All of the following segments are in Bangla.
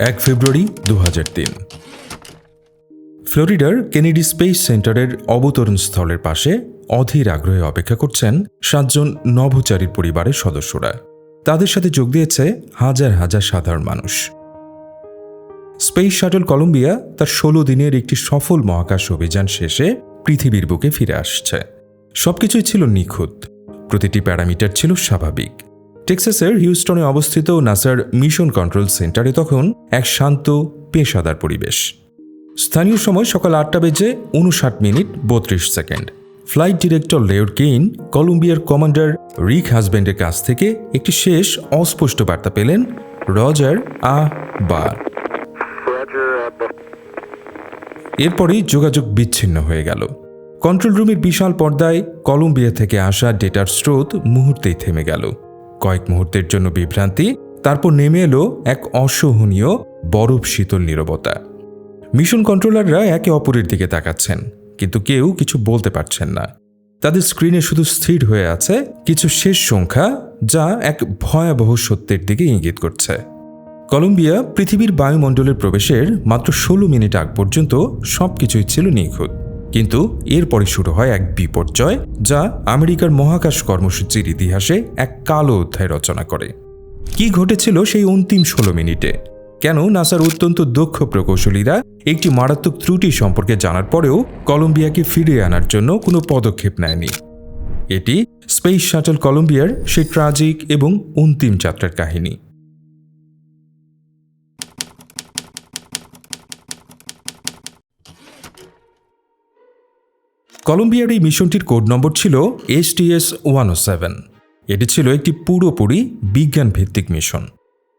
এক ফেব্রুয়ারি দু তিন। ফ্লোরিডার কেনেডি স্পেস সেন্টারের অবতরণ স্থলের পাশে অধীর আগ্রহে অপেক্ষা করছেন সাতজন নভোচারীর পরিবারের সদস্যরা। তাদের সাথে যোগ দিয়েছে হাজার হাজার সাধারণ মানুষ। স্পেস শাটল কলম্বিয়া তার ষোলো দিনের একটি সফল মহাকাশ অভিযান শেষে পৃথিবীর বুকে ফিরে আসছে। সবকিছুই ছিল নিখুঁত। প্রতিটি প্যারামিটার ছিল স্বাভাবিক। টেক্সাসের হিউস্টনে অবস্থিত নাসার মিশন কন্ট্রোল সেন্টারে তখন এক শান্ত, পেশাদার পরিবেশ। স্থানীয় সময় সকাল আটটা বেজে উনষাট মিনিট বত্রিশ second. Flight director Leroy Cain, কলম্বিয়ার কমান্ডার রিক হাজব্যান্ডের কাছ থেকে একটি শেষ অস্পষ্ট বার্তা পেলেন রজার আ বা এরপরেই যোগাযোগ বিচ্ছিন্ন হয়ে গেল। কন্ট্রোল রুমের বিশাল পর্দায় কলম্বিয়া থেকে আসা ডেটার স্রোত মুহূর্তেই থেমে গেল। কয়েক মুহূর্তের জন্য বিভ্রান্তি, তারপর নেমে এলো এক অসহনীয়, বরফ শীতল নীরবতা। মিশন কন্ট্রোলাররা একে অপরের দিকে তাকাচ্ছেন, কিন্তু কেউ কিছু বলতে পারছেন না। তাদের স্ক্রিনে শুধু স্থির হয়ে আছে কিছু শেষ সংখ্যা যা এক ভয়াবহ সত্যের দিকে ইঙ্গিত করছে। কলম্বিয়া পৃথিবীর বায়ুমণ্ডলের প্রবেশের মাত্র ষোলো মিনিট আগ পর্যন্ত সবকিছুই ছিল নিখুঁত। কিন্তু এরপরে শুরু হয় এক বিপর্যয় যা আমেরিকার মহাকাশ কর্মসূচির ইতিহাসে এক কালো অধ্যায় রচনা করে। কি ঘটেছিল সেই অন্তিম ষোলো মিনিটে? কেন নাসার অত্যন্ত দক্ষ প্রকৌশলীরা একটি মারাত্মক ত্রুটি সম্পর্কে জানার পরেও কলম্বিয়াকে ফিরিয়ে আনার জন্য কোনো পদক্ষেপ নেয়নি? এটি স্পেস শাটল কলম্বিয়ার সেই ট্রাজিক এবং অন্তিম যাত্রার কাহিনী। কলম্বিয়ার এই মিশনটির কোড নম্বর ছিল এসটিএস ওয়ান ও সেভেন। এটি ছিল একটি পুরোপুরি বিজ্ঞান ভিত্তিক মিশন।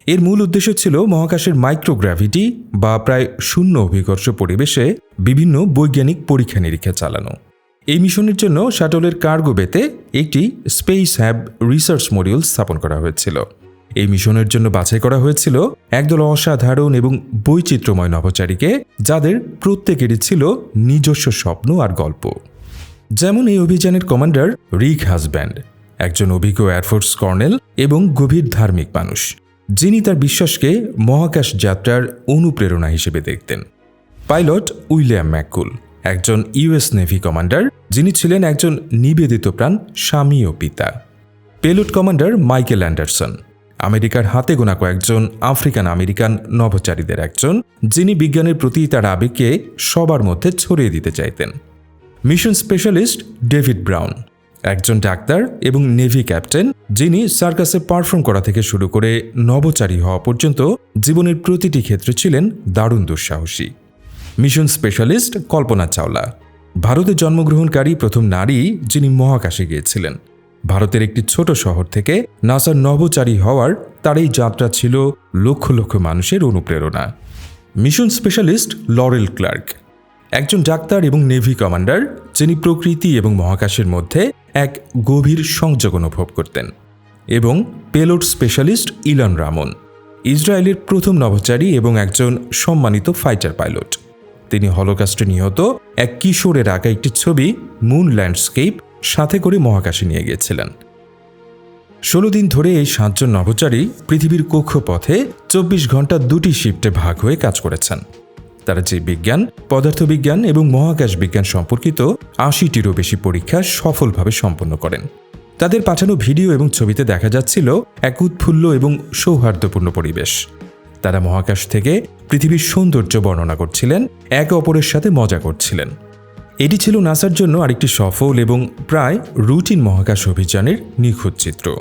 এর মূল উদ্দেশ্য ছিল মহাকাশের মাইক্রোগ্র্যাভিটি বা প্রায় শূন্য অভিকর্ষ পরিবেশে বিভিন্ন বৈজ্ঞানিক পরীক্ষা নিরীক্ষা চালানো। এই মিশনের জন্য শাটলের কার্গো বেতে একটি স্পেস হ্যাব রিসার্চ মডিউল স্থাপন করা হয়েছিল। এই মিশনের জন্য বাছাই করা হয়েছিল একদল অসাধারণ এবং বৈচিত্র্যময় নভোচারীকে, যাদের প্রত্যেকেরই ছিল নিজস্ব স্বপ্ন আর গল্প। যেমন এই অভিযানের কমান্ডার রিক হাজব্যান্ড, একজন অভিজ্ঞ এয়ারফোর্স কর্নেল এবং গভীর ধার্মিক মানুষ, যিনি তার বিশ্বাসকে মহাকাশ যাত্রার অনুপ্রেরণা হিসেবে দেখতেন। পাইলট উইলিয়াম ম্যাকুল একজন ইউএস নেভি কমান্ডার, যিনি ছিলেন একজন নিবেদিত প্রাণ স্বামী ও পিতা। পেলোট কমান্ডার মাইকেল অ্যান্ডারসন, আমেরিকার হাতে গোনা কয়েকজন আফ্রিকান আমেরিকান নভোচারীদের একজন, যিনি বিজ্ঞানের প্রতি তার আবেগকে সবার মধ্যে ছড়িয়ে দিতে চাইতেন। মিশন স্পেশালিস্ট ডেভিড ব্রাউন, একজন ডাক্তার এবং নেভি ক্যাপ্টেন যিনি সার্কাসে পারফর্ম করা থেকে শুরু করে নভোচারী হওয়া পর্যন্ত জীবনের প্রতিটি ক্ষেত্রে ছিলেন দারুণ দুঃসাহসী। মিশন স্পেশালিস্ট কল্পনা চাওলা, ভারতে জন্মগ্রহণকারী প্রথম নারী যিনি মহাকাশে গিয়েছিলেন। ভারতের একটি ছোট শহর থেকে নাসার নভোচারী হওয়ার তার এই যাত্রা ছিল লক্ষ লক্ষ মানুষের অনুপ্রেরণা। মিশন স্পেশালিস্ট লরেল ক্লার্ক একজন ডাক্তার এবং নেভি কমান্ডার, যিনি প্রকৃতি এবং মহাকাশের মধ্যে এক গভীর সংযোগ অনুভব করতেন, এবং পেলোড স্পেশালিস্ট ইলন রামন, ইসরায়েলের প্রথম নভোচারী এবং একজন সম্মানিত ফাইটার পাইলট। তিনি হলোকাস্টে নিহত এক কিশোরের আঁকা একটি ছবি মুন ল্যান্ডস্কেপ সাথে করে মহাকাশে নিয়ে গিয়েছিলেন। ষোলো দিন ধরে এই সাতজন নভোচারী পৃথিবীর কক্ষপথে চব্বিশ ঘণ্টা দুটি শিফটে ভাগ হয়ে কাজ করেছেন। তারা যে বিজ্ঞান, পদার্থবিজ্ঞান এবং মহাকাশ বিজ্ঞান সম্পর্কিত আশিটিরও বেশি পরীক্ষা সফলভাবে সম্পন্ন করেন। তাদের পাঠানো ভিডিও এবং ছবিতে দেখা যাচ্ছিল এক উৎফুল্ল এবং সৌহার্দ্যপূর্ণ পরিবেশ। তারা মহাকাশ থেকে পৃথিবীর সৌন্দর্য বর্ণনা করছিলেন, একে অপরের সাথে মজা করছিলেন। এটি ছিল নাসার জন্য আরেকটি সফল এবং প্রায় রুটিন মহাকাশ অভিযানের নিখুঁত চিত্র।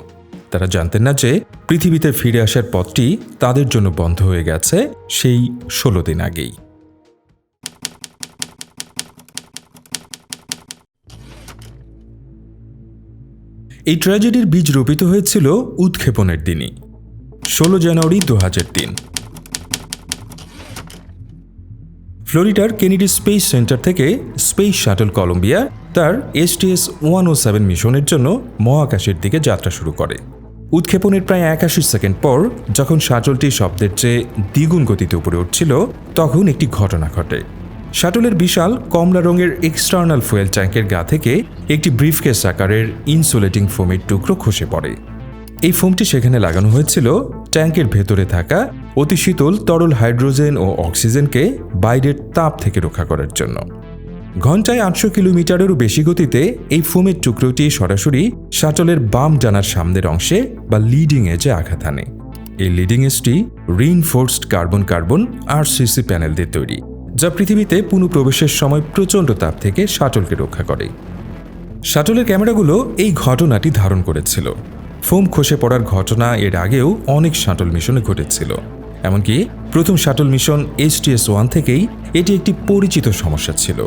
তারা জানতেন না যে পৃথিবীতে ফিরে আসার পথটি তাদের জন্য বন্ধ হয়ে গেছে সেই ষোলো দিন আগেই। এই ট্র্যাজেডির বীজ রোপিত হয়েছিল উৎক্ষেপণের দিনই, ষোলো জানুয়ারি দু হাজার তিন। ফ্লোরিডার কেনেডি স্পেস সেন্টার থেকে স্পেস শাটল কলম্বিয়া তার এসটিএস ওয়ান ও সেভেন মিশনের জন্য মহাকাশের দিকে যাত্রা শুরু করে। উৎক্ষেপণের প্রায় একাশি সেকেন্ড পর যখন শাটলটি শব্দের চেয়ে দ্বিগুণ গতিতে উপরে উঠছিল, তখন একটি ঘটনা ঘটে। শাটলের বিশাল কমলা রঙের এক্সটার্নাল ফুয়েল ট্যাঙ্কের গা থেকে একটি ব্রিফকেস আকারের ইনসুলেটিং ফোমের টুকরো খসে পড়ে। এই ফোমটি সেখানে লাগানো হয়েছিল ট্যাঙ্কের ভেতরে থাকা অতি শীতল তরল হাইড্রোজেন ও অক্সিজেনকে বাইরের তাপ থেকে রক্ষা করার জন্য। ঘন্টায় আটশো কিলোমিটারেরও বেশি গতিতে এই ফোমের টুকরোটি সরাসরি শাটলের বাম ডানার সামনের অংশে বা লিডিং এজে আঘাত আনে। এই leading এজটি reinforced carbon carbon R CC panel দিয়ে তৈরি। যা পৃথিবীতে পুনঃপ্রবেশের সময় প্রচণ্ড তাপ থেকে শাটলকে রক্ষা করে। শাটলের ক্যামেরাগুলো এই ঘটনাটি ধারণ করেছিল। ফোম খসে পড়ার ঘটনা এর আগেও অনেক শাটল মিশনে ঘটেছিল। এমনকি প্রথম শাটল মিশন এসটিএস ওয়ান থেকেই এটি একটি পরিচিত সমস্যা ছিল।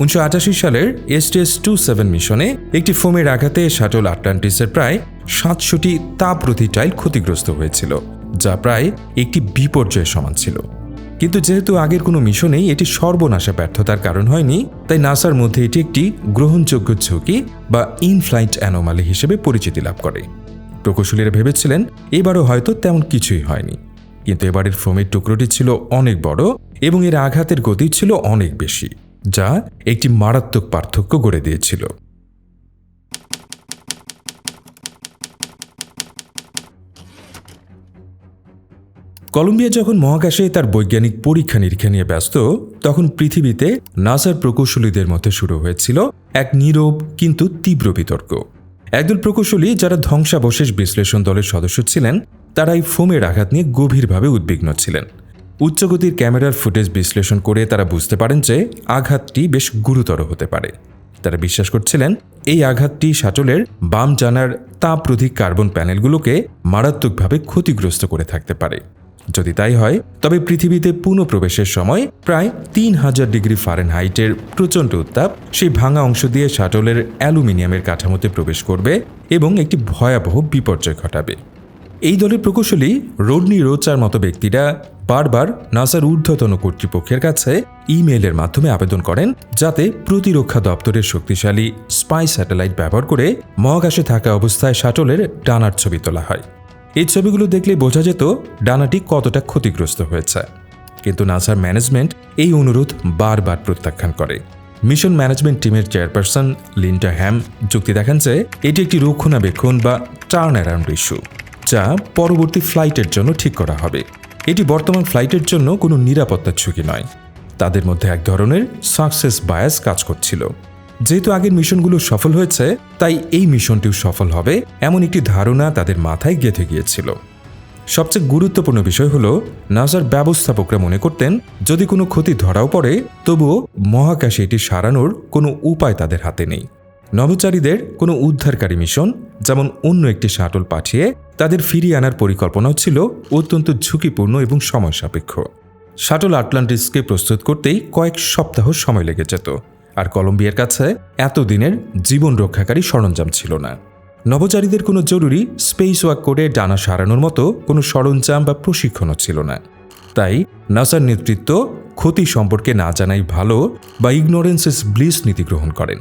উনিশশো আটাশি সালের এসটিএস টু সেভেন মিশনে একটি ফোমের আঘাতে শাটল আটলান্টিসের প্রায় সাতশোটি তাপরোধী টাইল ক্ষতিগ্রস্ত হয়েছিল, যা প্রায় একটি বিপর্যয়ের সমান ছিল। কিন্তু যেহেতু আগের কোনো মিশনেই এটি সর্বনাশা ব্যর্থতার কারণ হয়নি, তাই নাসার মধ্যে এটি একটি গ্রহণযোগ্য ঝুঁকি বা ইনফ্লাইট অ্যানোমালি হিসেবে পরিচিতি লাভ করে। প্রকৌশলীরা ভেবেছিলেন, এবারও হয়তো তেমন কিছুই হয়নি। কিন্তু এবারের ফোমের টুকরোটি ছিল অনেক বড় এবং এর আঘাতের গতি ছিল অনেক বেশি, যা একটি মারাত্মক পার্থক্য গড়ে দিয়েছিল। কলম্বিয়া যখন মহাকাশে তার বৈজ্ঞানিক পরীক্ষা নিরীক্ষা নিয়ে ব্যস্ত, তখন পৃথিবীতে নাসার প্রকৌশলীদের মধ্যে শুরু হয়েছিল এক নীরব কিন্তু তীব্র বিতর্ক। একদল প্রকৌশলী যারা ধ্বংসাবশেষ বিশ্লেষণ দলের সদস্য ছিলেন তারা এই ফোমের আঘাত নিয়ে গভীরভাবে উদ্বিগ্ন ছিলেন। উচ্চগতির ক্যামেরার ফুটেজ বিশ্লেষণ করে তারা বুঝতে পারেন যে আঘাতটি বেশ গুরুতর হতে পারে। তারা বিশ্বাস করছিলেন, এই আঘাতটি শাটলের বাম জানার তাপরোধী কার্বন প্যানেলগুলোকে মারাত্মকভাবে ক্ষতিগ্রস্ত করে থাকতে পারে। যদি তাই হয়, তবে পৃথিবীতে পুনঃপ্রবেশের সময় প্রায় তিন হাজার ডিগ্রি ফারেনহাইটের প্রচণ্ড উত্তাপ সেই ভাঙা অংশ দিয়ে শাটলের অ্যালুমিনিয়ামের কাঠামোতে প্রবেশ করবে এবং একটি ভয়াবহ বিপর্যয় ঘটাবে। এই দলের প্রকৌশলী রোডনি রোচার মতো ব্যক্তিরা বারবার নাসার ঊর্ধ্বতন কর্তৃপক্ষের কাছে ইমেইলের মাধ্যমে আবেদন করেন যাতে প্রতিরক্ষা দপ্তরের শক্তিশালী স্পাই স্যাটেলাইট ব্যবহার করে মহাকাশে থাকা অবস্থায় শাটলের ডানার ছবি তোলা হয়। এই ছবিগুলো দেখলে বোঝা যেত ডানাটি কতটা ক্ষতিগ্রস্ত হয়েছে। কিন্তু নাসার ম্যানেজমেন্ট এই অনুরোধ বারবার প্রত্যাখ্যান করে। মিশন ম্যানেজমেন্ট টিমের চেয়ারপারসন লিন্টা হ্যাম যুক্তি দেখান যে, এটি একটি রক্ষণাবেক্ষণ বা টার্ন অ্যারাউন্ড ইস্যু, যা পরবর্তী ফ্লাইটের জন্য ঠিক করা হবে। এটি বর্তমান ফ্লাইটের জন্য কোনো নিরাপত্তার ঝুঁকি নয়। তাদের মধ্যে এক ধরনের সাকসেস বায়াস কাজ করছিল। যেহেতু আগের মিশনগুলো সফল হয়েছে, তাই এই মিশনটিও সফল হবে, এমন একটি ধারণা তাদের মাথায় গেঁথে গিয়েছিল। সবচেয়ে গুরুত্বপূর্ণ বিষয় হল, নাসার ব্যবস্থাপকরা মনে করতেন, যদি কোনো ক্ষতি ধরাও পড়ে, তবুও মহাকাশে এটি সারানোর কোনো উপায় তাদের হাতে নেই। নভোচারীদের কোনো উদ্ধারকারী মিশন, যেমন অন্য একটি শাটল পাঠিয়ে তাদের ফিরিয়ে আনার পরিকল্পনাও ছিল অত্যন্ত ঝুঁকিপূর্ণ এবং সময় সাপেক্ষ। শাটল আটলান্টিসকে প্রস্তুত করতেই কয়েক সপ্তাহ সময় লেগে যেত। আর কলম্বিয়ার কাছে এতদিনের জীবন রক্ষাকারী সরঞ্জাম ছিল না। নভোচারীদের কোনো জরুরি স্পেস ওয়াক করে ডানা সারানোর মতো কোনো সরঞ্জাম বা প্রশিক্ষণও ছিল না। তাই নাসার নেতৃত্ব ক্ষতি সম্পর্কে না জানাই ভালো বা ইগনোরেন্সেস ব্লিস নীতি গ্রহণ করেন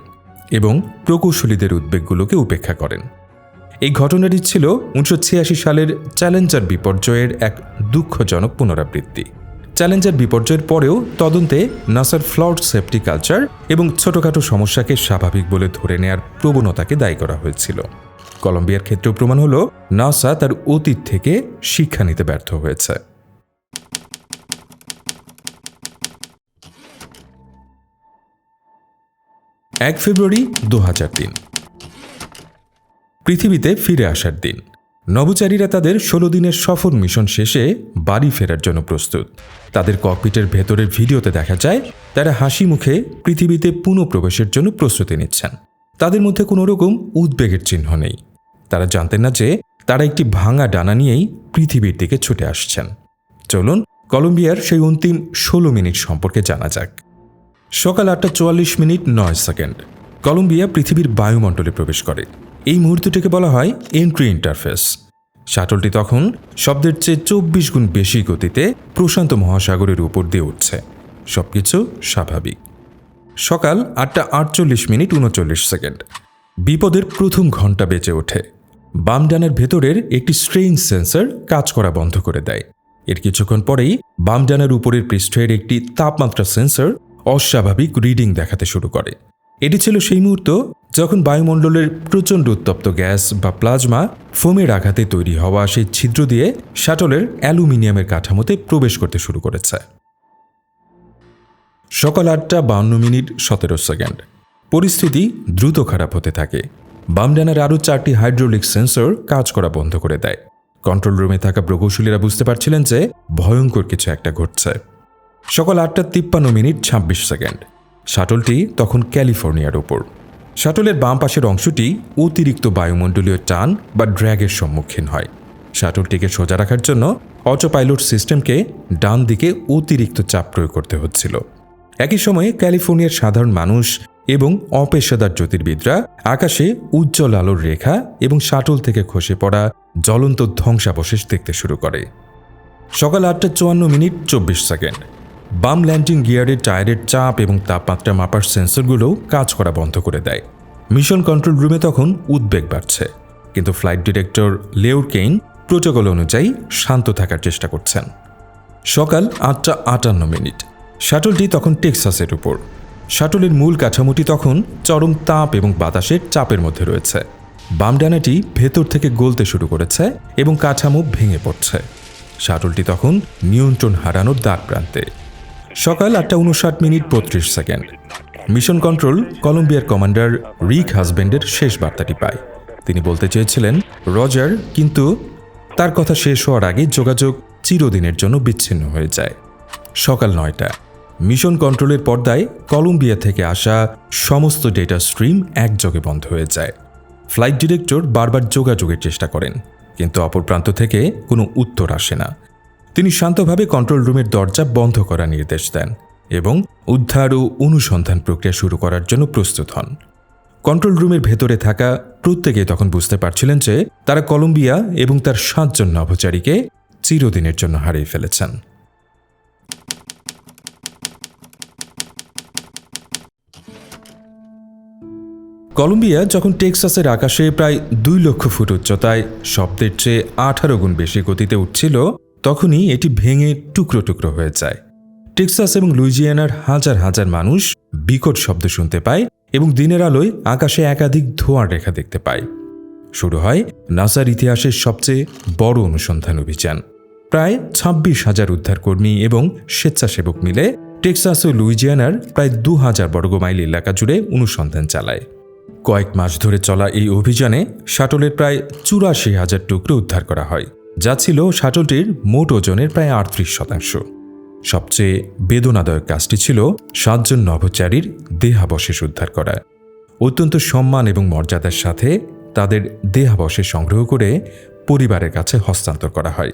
এবং প্রকৌশলীদের উদ্বেগগুলোকে উপেক্ষা করেন। এই ঘটনাটি ছিল উনিশশো ছিয়াশি সালের চ্যালেঞ্জার বিপর্যয়ের এক দুঃখজনক পুনরাবৃত্তি। চ্যালেঞ্জার বিপর্যয়ের পরেও তদন্তে নাসার ফ্লড সেফটি কালচার এবং ছোটখাটো সমস্যাকে স্বাভাবিক বলে ধরে নেয়ার প্রবণতাকে দায়ী করা হয়েছিল। কলম্বিয়ার ক্ষেত্রেও প্রমাণ হল, নাসা তার অতীত থেকে শিক্ষা নিতে ব্যর্থ হয়েছে। এক ফেব্রুয়ারি দু পৃথিবীতে ফিরে আসার দিন। নভোচারীরা তাদের ষোলো দিনের সফর মিশন শেষে বাড়ি ফেরার জন্য প্রস্তুত। তাদের ককপিটের ভেতরের ভিডিওতে দেখা যায়, তারা হাসি মুখে পৃথিবীতে পুনঃপ্রবেশের জন্য প্রস্তুতি নিচ্ছেন। তাদের মধ্যে কোনো রকম উদ্বেগের চিহ্ন নেই। তারা জানতেন না যে তারা একটি ভাঙা ডানা নিয়েই পৃথিবীর দিকে ছুটে আসছেন। চলুন কলম্বিয়ার সেই অন্তিম ষোলো মিনিট সম্পর্কে জানা যাক। সকাল আটটা চুয়াল্লিশ মিনিট নয় সেকেন্ড। কলম্বিয়া পৃথিবীর বায়ুমণ্ডলে প্রবেশ করে। এই মুহূর্তটিকে বলা হয় এন্ট্রি ইন্টারফেস শাটলটি তখন শব্দের চেয়ে চব্বিশ গুণ বেশি গতিতে প্রশান্ত মহাসাগরের উপর দিয়ে উঠছে। সবকিছু স্বাভাবিক। সকাল আটটা আটচল্লিশ মিনিট উনচল্লিশ সেকেন্ড। বিপদের প্রথম ঘণ্টা বেঁচে ওঠে। বাম ডানের ভেতরের একটি স্ট্রেইন সেন্সর কাজ করা বন্ধ করে দেয়। এর কিছুক্ষণ পরেই বাম ডানের উপরের পৃষ্ঠের একটি তাপমাত্রা সেন্সর অস্বাভাবিক রিডিং দেখাতে শুরু করে। এটি ছিল সেই মুহূর্ত যখন বায়ুমণ্ডলের প্রচণ্ড উত্তপ্ত গ্যাস বা প্লাজমা ফোমের আঘাতে তৈরি হওয়া সেই ছিদ্র দিয়ে শাটলের অ্যালুমিনিয়ামের কাঠামোতে প্রবেশ করতে শুরু করেছে। সকাল আটটা বাউন্ন মিনিট সতেরো সেকেন্ড। পরিস্থিতি দ্রুত খারাপ হতে থাকে। বামডানার আরও চারটি হাইড্রোলিক সেন্সর কাজ করা বন্ধ করে দেয়। কন্ট্রোল রুমে থাকা প্রকৌশলীরা বুঝতে পারছিলেন যে ভয়ঙ্কর কিছু একটা ঘটছে। সকাল আটটা তিপ্পান্ন মিনিট ছাব্বিশ সেকেন্ড। শাটলটি তখন ক্যালিফোর্নিয়ার ওপর শাটলের বাম পাশের অংশটি অতিরিক্ত বায়ুমণ্ডলীয় টান বা ড্র্যাগের সম্মুখীন হয়। শাটলটিকে সোজা রাখার জন্য অটোপাইলট সিস্টেমকে ডান দিকে অতিরিক্ত চাপ প্রয়োগ করতে হচ্ছিল। একই সময়ে ক্যালিফোর্নিয়ার সাধারণ মানুষ এবং অপেশাদার জ্যোতির্বিদরা আকাশে উজ্জ্বল আলোর রেখা এবং শাটল থেকে খসে পড়া জ্বলন্ত ধ্বংসাবশেষ দেখতে শুরু করে। সকাল আটটা চুয়ান্ন মিনিট চব্বিশ সেকেন্ড। বাম ল্যান্ডিং গিয়ারের টায়ারের চাপ এবং তাপমাত্রা মাপার সেন্সরগুলোও কাজ করা বন্ধ করে দেয়। মিশন কন্ট্রোল রুমে তখন উদ্বেগ বাড়ছে। কিন্তু flight director Leroy Cain protocol অনুযায়ী শান্ত থাকার চেষ্টা করছেন। সকাল আটটা আটান্ন মিনিট। শাটলটি তখন টেক্সাসের উপর। শাটলের মূল কাঠামোটি তখন চরম তাপ এবং বাতাসের চাপের মধ্যে রয়েছে। বাম ডানাটি ভেতর থেকে গলতে শুরু করেছে এবং কাঠামো ভেঙে পড়ছে। শাটলটি তখন নিয়ন্ত্রণ হারানোর দ্বার প্রান্তে সকাল আটটা উনষাট মিনিট বত্রিশ সেকেন্ড। মিশন কন্ট্রোল, কলম্বিয়ার কমান্ডার রিক হাজব্যান্ডের শেষ বার্তাটি পায়। তিনি বলতে চেয়েছিলেন, রজার, কিন্তু তার কথা শেষ হওয়ার আগে যোগাযোগ চিরদিনের জন্য বিচ্ছিন্ন হয়ে যায়। সকাল নয়টা। মিশন কন্ট্রোলের পর্দায় কলম্বিয়া থেকে আসা সমস্ত ডেটা স্ট্রিম একযোগে বন্ধ হয়ে যায়। ফ্লাইট ডিরেক্টর বারবার যোগাযোগের চেষ্টা করেন, কিন্তু অপর প্রান্ত থেকে কোনো উত্তর আসে না। তিনি শান্তভাবে কন্ট্রোল রুমের দরজা বন্ধ করার নির্দেশ দেন এবং উদ্ধার ও অনুসন্ধান প্রক্রিয়া শুরু করার জন্য প্রস্তুত হন। কন্ট্রোল রুমের ভেতরে থাকা প্রত্যেকে তখন বুঝতে পারছিলেন যে তারা কলম্বিয়া এবং তার সাতজন নভোচারীকে চিরদিনের জন্য হারিয়ে ফেলেছেন। কলম্বিয়া যখন টেক্সাসের আকাশে প্রায় দুই লক্ষ ফুট উচ্চতায় শব্দের চেয়ে আঠারো গুণ বেশি গতিতে উঠছিল তখনই এটি ভেঙে টুকরো টুকরো হয়ে যায়। টেক্সাস এবং লুইজিয়ানার হাজার হাজার মানুষ বিকট শব্দ শুনতে পায় এবং দিনের আলোয় আকাশে একাধিক ধোঁয়ার রেখা দেখতে পায়। শুরু হয় নাসার ইতিহাসের সবচেয়ে বড় অনুসন্ধান অভিযান। প্রায় ছাব্বিশ হাজার উদ্ধারকর্মী এবং স্বেচ্ছাসেবক মিলে টেক্সাস ও লুইজিয়ানার প্রায় দু হাজার বর্গমাইল এলাকা জুড়ে অনুসন্ধান চালায়। কয়েক মাস ধরে চলা এই অভিযানে শাটলের প্রায় চুরাশি হাজার টুকরো উদ্ধার করা হয়। যা ছিল শাটলটির মোট ওজনের প্রায় আটত্রিশ শতাংশ। সবচেয়ে বেদনাদায়ক কাজটি ছিল সাতজন নভোচারীর দেহাবশেষ উদ্ধার করা। অত্যন্ত সম্মান এবং মর্যাদার সাথে তাদের দেহাবশেষ সংগ্রহ করে পরিবারের কাছে হস্তান্তর করা হয়।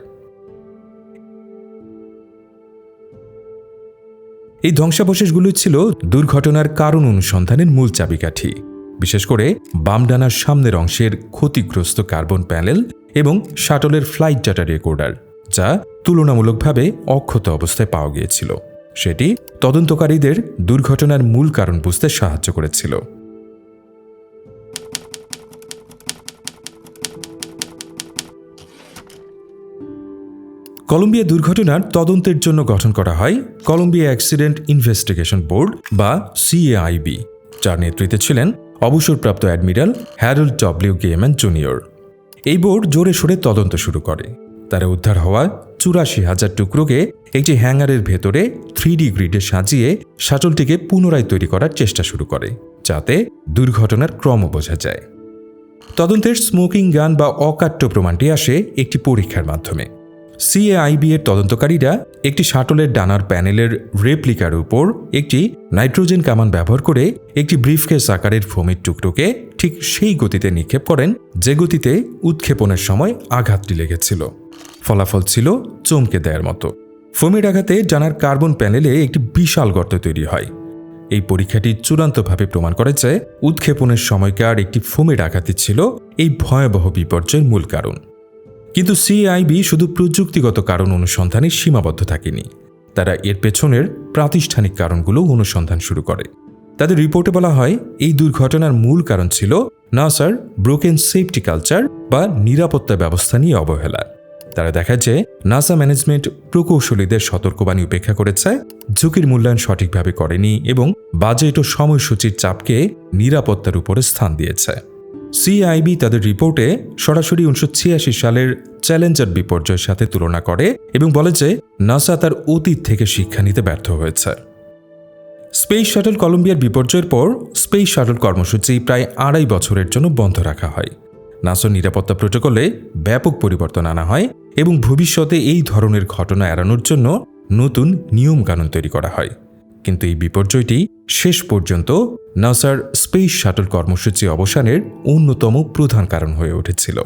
এই ধ্বংসাবশেষগুলো ছিল দুর্ঘটনার কারণ অনুসন্ধানের মূল চাবিকাঠি। বিশেষ করে বামডানার সামনের অংশের ক্ষতিগ্রস্ত কার্বন প্যানেল এবং শাটলের ফ্লাইট ডাটা রেকর্ডার, যা তুলনামূলকভাবে অক্ষত অবস্থায় পাওয়া গিয়েছিল। সেটি তদন্তকারীদের দুর্ঘটনার মূল কারণ বুঝতে সাহায্য করেছিল। কলম্বিয়া দুর্ঘটনার তদন্তের জন্য গঠন করা হয় কলম্বিয়া অ্যাক্সিডেন্ট ইনভেস্টিগেশন বোর্ড বা সিএআইবি, যার নেতৃত্বে ছিলেন অবসরপ্রাপ্ত admiral Harold W Gehman junior. এই বোর্ড জোরে সোরে তদন্ত শুরু করে। তারা উদ্ধার হওয়া চুরাশি হাজার টুকরোকে একটি হ্যাঙ্গারের ভেতরে থ্রি ডি গ্রিডে সাজিয়ে শাটলটিকে পুনরায় তৈরি করার চেষ্টা শুরু করে, যাতে দুর্ঘটনার ক্রম বোঝা যায়। তদন্তের স্মোকিং গান বা অকাট্য প্রমাণটি আসে একটি পরীক্ষার মাধ্যমে। সিএআইবি এর তদন্তকারীরা একটি শাটলের ডানার প্যানেলের রেপ্লিকার উপর একটি নাইট্রোজেন কামান ব্যবহার করে একটি ব্রিফকেস আকারের ফোমের টুকরোকে ঠিক সেই গতিতে নিক্ষেপ করেন, যে গতিতে উৎক্ষেপণের সময় আঘাতটি লেগেছিল। ফলাফল ছিল চমকে দেওয়ার মতো। ফোমের আঘাতে ডানার কার্বন প্যানেলে একটি বিশাল গর্ত তৈরি হয়। এই পরীক্ষাটি চূড়ান্তভাবে প্রমাণ করে যে উৎক্ষেপণের সময়কার একটি ফোমের আঘাতই ছিল এই ভয়াবহ বিপর্যয়ের মূল কারণ। কিন্তু সিআইবি শুধু প্রযুক্তিগত কারণ অনুসন্ধানে সীমাবদ্ধ থাকেনি। তারা এর পেছনের প্রাতিষ্ঠানিক কারণগুলো অনুসন্ধান শুরু করে। তাদের রিপোর্টে বলা হয়, এই দুর্ঘটনার মূল কারণ ছিল নাসার ব্রোকেন সেফটি কালচার বা নিরাপত্তা ব্যবস্থা নিয়ে অবহেলা। তারা দেখা যে নাসা ম্যানেজমেন্ট প্রকৌশলীদের সতর্কবাণী উপেক্ষা করেছে, ঝুঁকির মূল্যায়ন সঠিকভাবে করেনি এবং বাজেট ও সময়সূচির চাপকে নিরাপত্তার উপরে স্থান দিয়েছে। সিআইবি তাদের রিপোর্টে সরাসরি উনিশশো ছিয়াশি সালের চ্যালেঞ্জার বিপর্যয়ের সাথে তুলনা করে এবং বলে যে নাসা তার অতীত থেকে শিক্ষা নিতে ব্যর্থ হয়েছে। স্পেস শাটল কলম্বিয়ার বিপর্যয়ের পর স্পেস শাটল কর্মসূচি প্রায় আড়াই বছরের জন্য বন্ধ রাখা হয়। নাসার নিরাপত্তা প্রোটোকলে ব্যাপক পরিবর্তন আনা হয় এবং ভবিষ্যতে এই ধরনের ঘটনা এড়ানোর জন্য নতুন নিয়মকানুন তৈরি করা হয়। কিন্তু এই বিপর্যয়টি শেষ পর্যন্ত নাসার স্পেস শাটল কর্মসূচি অবসানের অন্যতম প্রধান কারণ হয়ে উঠেছিল।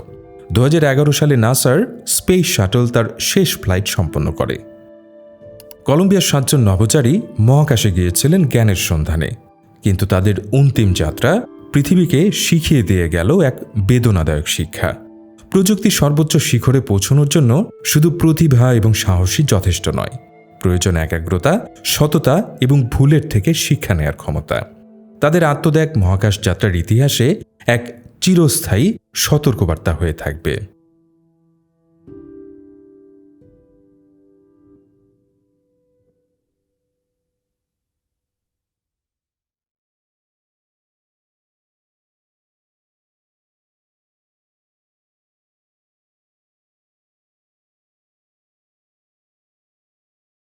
দু হাজার এগারো সালে নাসার স্পেস শাটল তার শেষ ফ্লাইট সম্পন্ন করে। কলম্বিয়ার সাতজন নভোচারী মহাকাশে গিয়েছিলেন জ্ঞানের সন্ধানে। কিন্তু তাদের অন্তিম যাত্রা পৃথিবীকে শিখিয়ে দিয়ে গেল এক বেদনাদায়ক শিক্ষা। প্রযুক্তি সর্বোচ্চ শিখরে পৌঁছানোর জন্য শুধু প্রতিভা এবং সাহসী যথেষ্ট নয়। প্রয়োজন একাগ্রতা, সততা এবং ভুলের থেকে শিক্ষা নেয়ার ক্ষমতা। তাদের আত্মত্যাগ মহাকাশ যাত্রার ইতিহাসে এক চিরস্থায়ী সতর্কবার্তা হয়ে থাকবে।